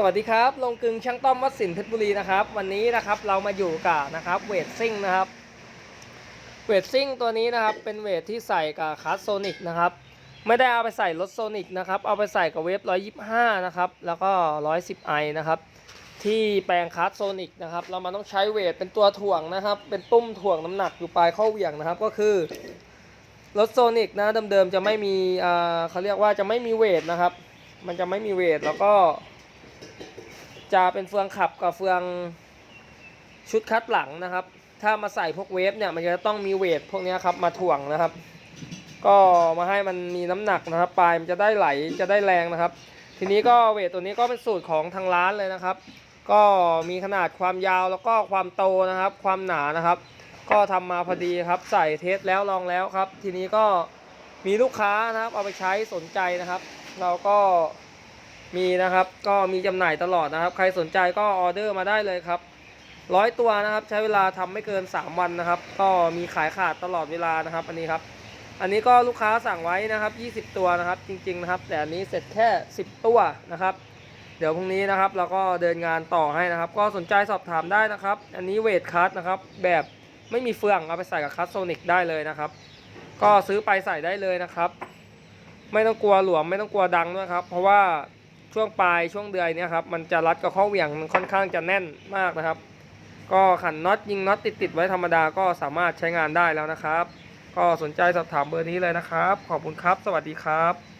สวัสดีครับลงกึงช่างต้อมวัดสินเพชรบุรีนะครับ วันนี้นะครับเรามาอยู่กับนะครับเวทซิ่งนะครับเวทซิ่งตัวนี้นะครับเป็นเวทที่ใส่กับคัสโซนิกนะครับไม่ได้เอาไปใส่รถโซนิกนะครับเอาไปใส่กับเวฟ125นะครับแล้วก็ 110ไอนะครับที่แปลงคัสโซนิกนะครับเรามาต้องใช้เวทเป็นตัวถ่วงนะครับเป็นตุ้มถ่วงน้ำหนักอยู่ปลายข้อเหวี่ยงนะครับก็คือรถโซนิกนะเดิมๆจะไม่มีอ่าเขาเรียกว่าจะไม่มีเวทนะครับมันจะไม่มีเวทแล้วก็ จะเป็นเฟืองขับกับเฟืองชุดคัดหลังนะครับ ถ้ามาใส่พวกเวฟเนี่ยมันจะต้องมีเวทพวกนี้ครับมาถ่วงนะครับ ก็มาให้มันมีน้ำหนักนะครับ ปลายมันจะได้ไหลจะได้แรงนะครับ ทีนี้ก็เวทตัวนี้ก็เป็นสูตรของทางร้านเลยนะครับ ก็มีขนาดความยาวแล้วก็ความโตนะครับ ความหนานะครับ ก็ทำมาพอดีครับ ใส่เทสแล้วลองแล้วครับ ทีนี้ก็มีลูกค้านะครับ เอาไปใช้สนใจนะครับ เราก็ มีนะครับ ก็มีจำหน่ายตลอดนะครับ ใครสนใจก็ออเดอร์มาได้เลยครับร้อยตัวนะครับ ใช้เวลาทำไม่เกิน 3 วันนะครับ ก็มีขายขาดตลอดเวลานะครับ อันนี้ครับ อันนี้ก็ลูกค้าสั่งไว้นะครับ 20 ตัวนะครับ จริง ๆ นะครับ แต่อันนี้เสร็จแค่ 10 ตัวนะครับ เดี๋ยวพรุ่งนี้นะครับ เราก็เดินงานต่อให้นะครับ ก็สนใจสอบถามได้นะครับ อันนี้เวทคัสนะครับ แบบไม่มีเฟืองเอาไปใส่กับคัสโซนิกได้เลยนะครับ ก็ซื้อไปใส่ได้เลยนะครับ ไม่ต้องกลัวหลวมไม่ต้องกลัวดังด้วยครับ เพราะว่า ช่วงปลายช่วงเดือยเนี่ยครับมันจะรัดกับข้อเหวี่ยงมันค่อนข้างจะแน่นมากนะครับ ก็ขันน็อตยิงน็อตติดติดๆไว้ธรรมดาก็สามารถใช้งานได้แล้วนะครับ ก็สนใจสอบถามเบอร์นี้เลยนะครับ ขอบคุณครับ สวัสดีครับ